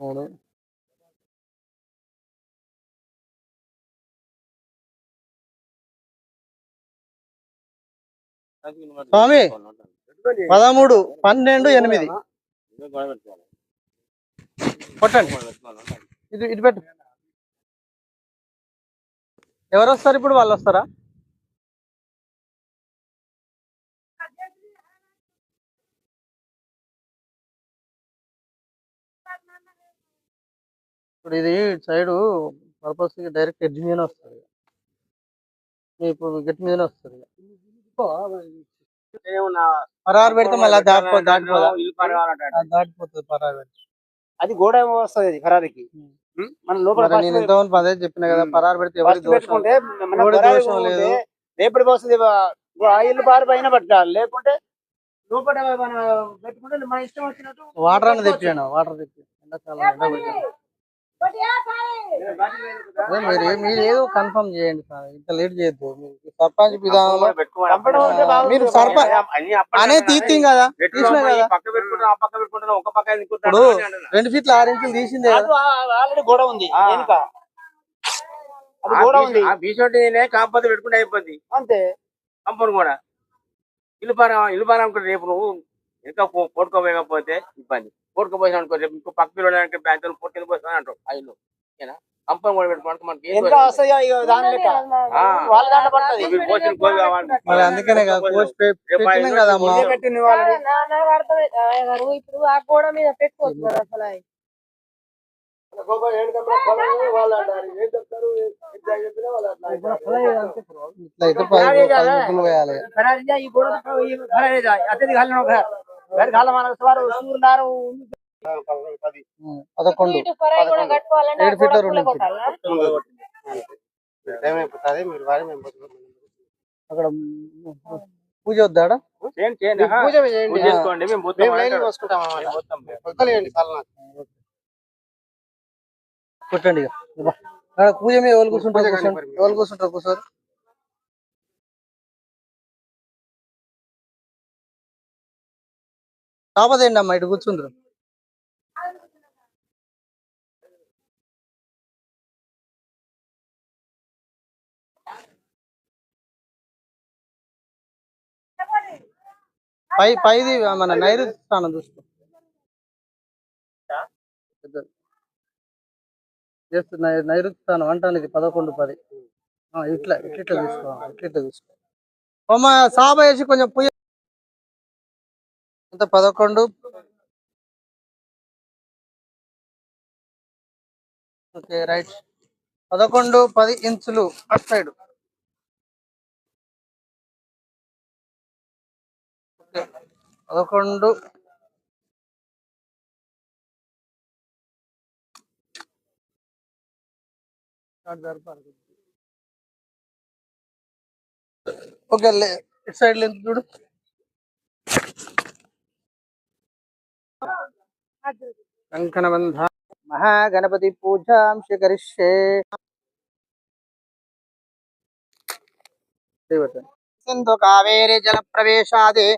మూడు స్వామి పదమూడు పన్నెండు ఎనిమిది. కొట్టండి. ఇది ఇటు పెట్టు. ఎవరు వస్తారు ఇప్పుడు? వాళ్ళు వస్తారా? ఇప్పుడు ఇది సైడ్ పర్పస్ డైరెక్ట్ ఎడ్జ్ మీద వస్తుంది. ఇప్పుడు గట్టి మీదనే వస్తుంది. పరారు పెడితే మళ్ళీ దాటిపో దాటిపోదా? ఆ, దాటిపోతుంది పరారు పెడితే. అది గోడ వస్తుంది అది ఫరారీకి? మన లోపల నేను చెప్పిన కదా. పరారు పెడితే పెట్టుకుంటే దోషం లేదు. రేపటి వస్తుంది ఆ ఇల్లు బారి పైన పట్టాలి. లేకుంటే లోపల పెట్టుకుంటే మన ఇష్టం వచ్చినట్టు వాటర్ అని తెప్పాను వాటర్ తెప్పి ఎండాకాలం ఎండ మీరు మీరు ఏదో కన్ఫర్మ్ చేయండి సార్. ఇంత లేట్ చేయొద్దు. సర్పంచ్ విధానంలో. మీరు సర్ప- అనే తీర్థం కదా. తీసినా కదా. పక్క పెట్టుకుంటాను ఆ పక్క పెట్టుకుంటాను ఒక పక్క ఇప్పుడు రెండు ఫీట్ల ఆరు ఇంచులు తీసిందే గోడ ఉంది. గోడ ఉంది. బీసోటి కాకపోతే పెట్టుకుంటే అయిపోద్ది. అంతే. కంపౌండ్ కూడా. ఇల్లు పారా ఇల్లు పారా రేపు నువ్వు ఇంకా కొట్టుకోపోయకపోతే ఇబ్బంది. కొట్టుకోపోయినా అనుకో రేపు ఇంకో పక్క పిల్లడానికి బ్యాంక్ పొట్టుకెళ్ళి పోతాను అంటావు ఆ ఇల్లు ఓకేనా కంపౌండ్ కూడా పెట్టుకోవడానికి మనకి ఏం ఎంత దోషం లేదు. వస్తాయో ఇక దాని లెక్క ఆ. వాళ్ళ దాంట్లో పడుతుంది వీళ్ళు పోసిన కోళ్ళు కావాలి. మరి అందుకనే కదా కోచ్ పెట్టినాం కదమ్మా ఇదే పెట్టింది వాళ్ళని నాకు అర్థమైంది ఆ, గారు ఇప్పుడు ఆ గోడ మీద పెట్టుకోవచ్చు కదా అసలు అవి. ఇట్లా అయితే పది పది ఇంచులు వేయాలి ఖరారీజా ఈ గోడ ఈ ఖరారీజా అతిథి కాలం ఒక घर घाला మన సవారు సూర్నారు ఉం, పదకొండు. ఏడు ఫీట్ల రెండు? అక్కడ పూజ వద్దాడా. ఆహా. పూజ చేసుకోండి మేము కొట్టండి ఇక. పూజ మీద ఎవరు కూర్చుంటారు? కూర్చోండి. ఎవరు కూర్చుంటారు? కూర్చోరు. కాపదేండి అమ్మా? ఇటు కూర్చుంటారు పై పైది మన నైరుతి స్థానం చూసుకో. జస్ట్ నై- నైరుతి స్థానం అంటానికి పదకొండు పది. ఆ, ఇట్లా ఇట్లా ఇట్లా తీసుకో ఇట్లా ఇట్లా తీసుకో అమ్మ సాబ వేసి కొంచెం పుయ్య. అంత పదకొండు. Okay right. పదకొండు పది ఇంచులు అట్ సైడ్. పదకొండు. ఓకే ఇటు సైడ్ లెంత్ చూడు. కంకణబంధ మహాగణపతి పూజాం స్వీకరిష్యే. సింధు కావేరి జల ప్రవేశాది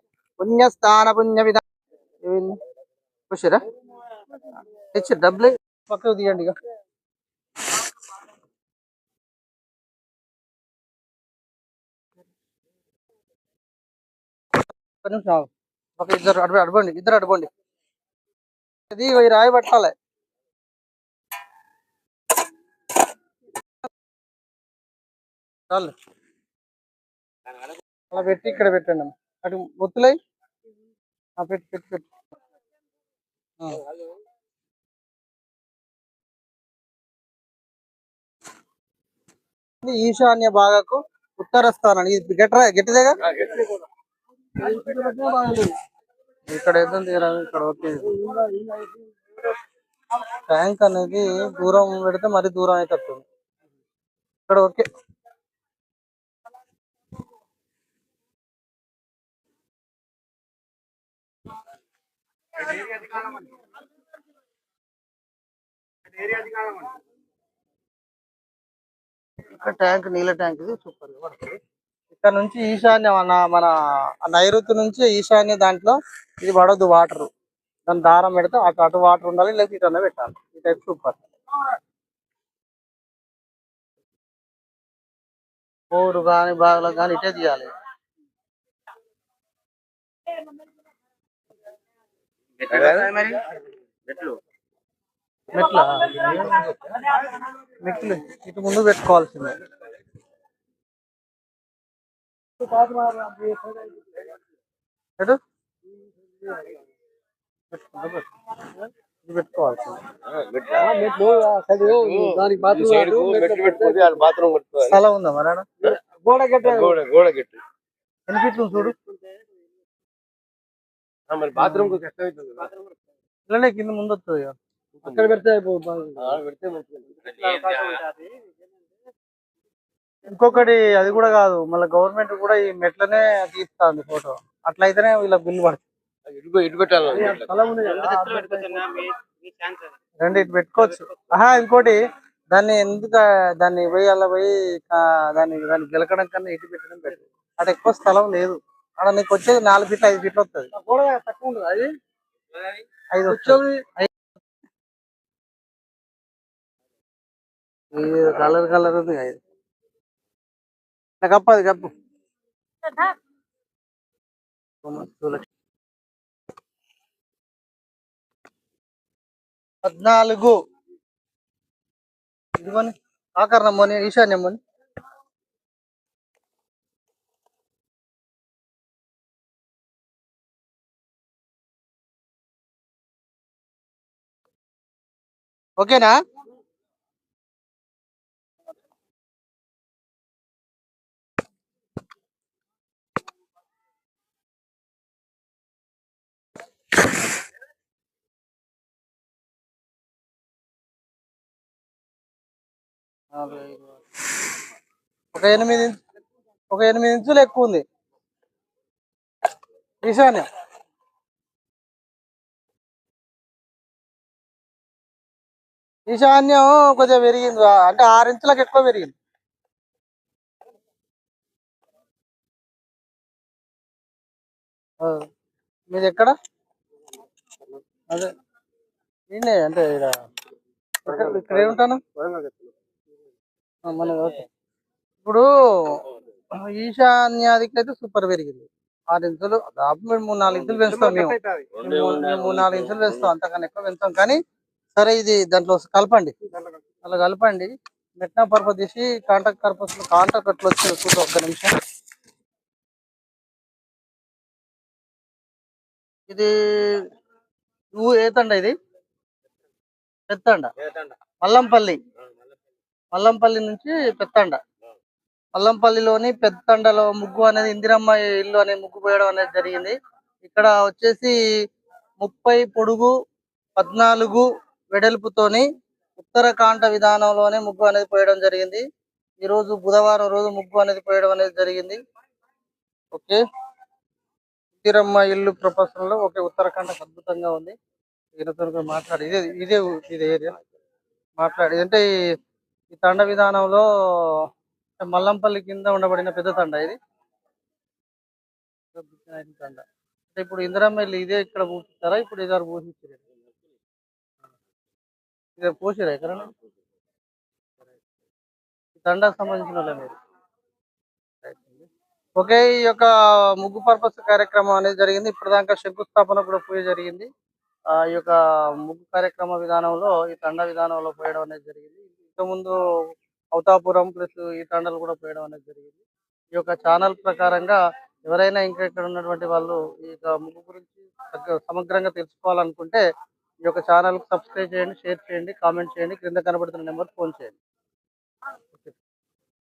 పుణ్యస్థాన పుణ్య విధ చూసారా తెచ్చి డబ్బులు పక్కకు తీయండి ఇక. నిమిషం ఒక ఇద్దరు అడవ అడవండి ఇద్దరు అడవండి ఇది ఈ రాయి పట్టాలి. చాలు. అలా పెట్టి ఇక్కడ పెట్టండి అటు ఒత్తులై. పెట్టి పెట్టి పెట్టి. ఈశాన్య భాగకు ఉత్తర స్థానం. ఇది గట్ర గట్టిదేగా? ఇక్కడ ఇక్కడ ఓకే. ట్యాంక్ అనేది దూరం పెడితే మరి దూరం అయిపోతుంది. ఇక్కడ ఓకే. ఇక్కడ ట్యాంక్ నీళ్ళ ట్యాంక్ ఇది. సూపర్. ఇక్కడ నుంచి ఈశాన్య మన మన నైరుతి నుంచి ఈశాన్య దాంట్లో ఇది పడద్దు వాటర్. దాని దారం పెడితే అటు అటు వాటర్ ఉండాలి లేకపోతే ఇటు పెట్టాలి. ఈ టైప్ సూపర్. బోరు కానీ బాగులకు కానీ ఇటే తీయాలి మరి ఎట్లు మెట్ల మెట్లు. ఇటు ముందు పెట్టుకోవాల్సిందే. ఎటు? పెట్టుకోవాల్సిందే. స్థలం ఉందా మరి? గోడ గట్ట గోడ గోడ గట్టు. ఎన్ని ఫీట్లు చూడు? మరి బాత్రూమ్ కష్టం అవుతుంది ఇలానే కింద ముందు వస్తుంది. అక్కడ పెడితే ఇంకొకటి అది కూడా కాదు. మళ్ళీ గవర్నమెంట్ కూడా ఈ మెట్లనే తీస్తుంది ఫోటో. అట్లయితేనే వీళ్ళ బిల్లు పడుతుంది. ఇటు ఇటు పెట్టాలి? రెండు ఇటు పెట్టుకోవచ్చు. ఆహా ఇంకోటి దాన్ని ఎందుకు దాన్ని పోయి అలా పోయి దాన్ని దాన్ని గెలకడం కన్నా ఇటు పెట్టడం బెటర్. అక్కడ ఎక్కువ స్థలం లేదు. అక్కడ నీకు వచ్చేది నాలుగు ఫీట్లు ఐదు ఫీట్లు వస్తుంది తక్కువ ఉంటుంది అది? ఐదు వచ్చేది కలర్ కలర్ ఉంది నాకు కప్పు అది కప్పు. పద్నాలుగు. ఇదిగోని ఆకరణమ్మని ఈశాన్యమ్మని ఓకేనా? ఒక ఎనిమిది ఒక ఎనిమిది ఇంచులు ఎక్కువ ఉంది. ఈశాన్యం. ఈశాన్యం కొద్దిగా పెరిగింది అంటే ఆరు ఇంచులకు ఎక్కువ పెరిగింది. మీది ఎక్కడ? అదే. అంటే ఇక్కడ ఇక్కడ- ఏముంటాను? మన ఇప్పుడు ఈశాన్యాదికి అయితే సూపర్ పెరిగింది. ఆరు ఇంచులు దాదాపు మేము మూడు నాలుగు ఇంచులు పెంచుతాం మేము. మేము మూడు నాలుగు ఇంచులు పెంచుతాం. అంతకన్నా ఎక్కువ పెంచుతాం. కానీ సరే ఇది దాంట్లో కలపండి. అలా కలపండి. మెట్నా పర్పస్ తీసి కాంటాక్ట్ పర్పస్ కాంటాక్ట్ అట్లా వచ్చి చూడు ఒక్క నిమిషం. ఇది నువ్వు ఏతండ ఇది? పెత్తండ. మల్లంపల్లి. మల్లంపల్లి నుంచి పెత్తండ. మల్లంపల్లిలోని పెత్తండలో ముగ్గు అనేది ఇందిరమ్మ ఇల్లు అనే ముగ్గు పోయడం అనేది జరిగింది. ఇక్కడ వచ్చేసి ముప్పై పొడుగు పద్నాలుగు వెడల్పుతోని ఉత్తరకాంట విధానంలోనే ముగ్గు అనేది పోయడం జరిగింది. ఈ రోజు బుధవారం రోజు ముగ్గు అనేది పోయడం అనేది జరిగింది. ఓకే. ఉత్తిరమ్మ ఇల్లు ప్రపంచంలో ఒకే ఉత్తరాఖండ్ అద్భుతంగా ఉంది. ఈయనతో మాట్లాడి. ఇదే ఇదే ఇదే ఏరియా. మాట్లాడి. అంటే ఈ- ఈ తండ విధానంలో మల్లంపల్లి కింద ఉండబడిన పెద్ద తండ ఇది. తండ. అంటే ఇప్పుడు ఇందిరమ్మ ఇల్లు ఇదే ఇక్కడ పూజిస్తారా? ఇప్పుడు ఇదారు పూజించారు ఇక్కడ పోసిరా ఎక్కడ ఈ సంబంధించిన వాళ్ళే మీరు. ఓకే ఈ యొక్క ముగ్గు పర్పస్ కార్యక్రమం అనేది జరిగింది. ఇప్పటిదాకా శంకుస్థాపన కూడా పూజ జరిగింది. ఆ ఈ యొక్క ముగ్గు కార్యక్రమ విధానంలో ఈ తండ విధానంలో పోయడం అనేది జరిగింది. ఇంతకుముందు అవతాపురం ప్లస్ ఈ తండలు కూడా పోయడం అనేది జరిగింది. ఈ యొక్క ఛానల్ ప్రకారంగా ఎవరైనా ఇంకా ఇక్కడ ఉన్నటువంటి వాళ్ళు ఈ యొక్క ముగ్గు గురించి సమగ్రంగా తెలుసుకోవాలనుకుంటే ఈ యొక్క ఛానల్ సబ్స్క్రైబ్ చేయండి షేర్ చేయండి కామెంట్ చేయండి. క్రింద కనబడుతున్న నెంబర్ ఫోన్ చేయండి.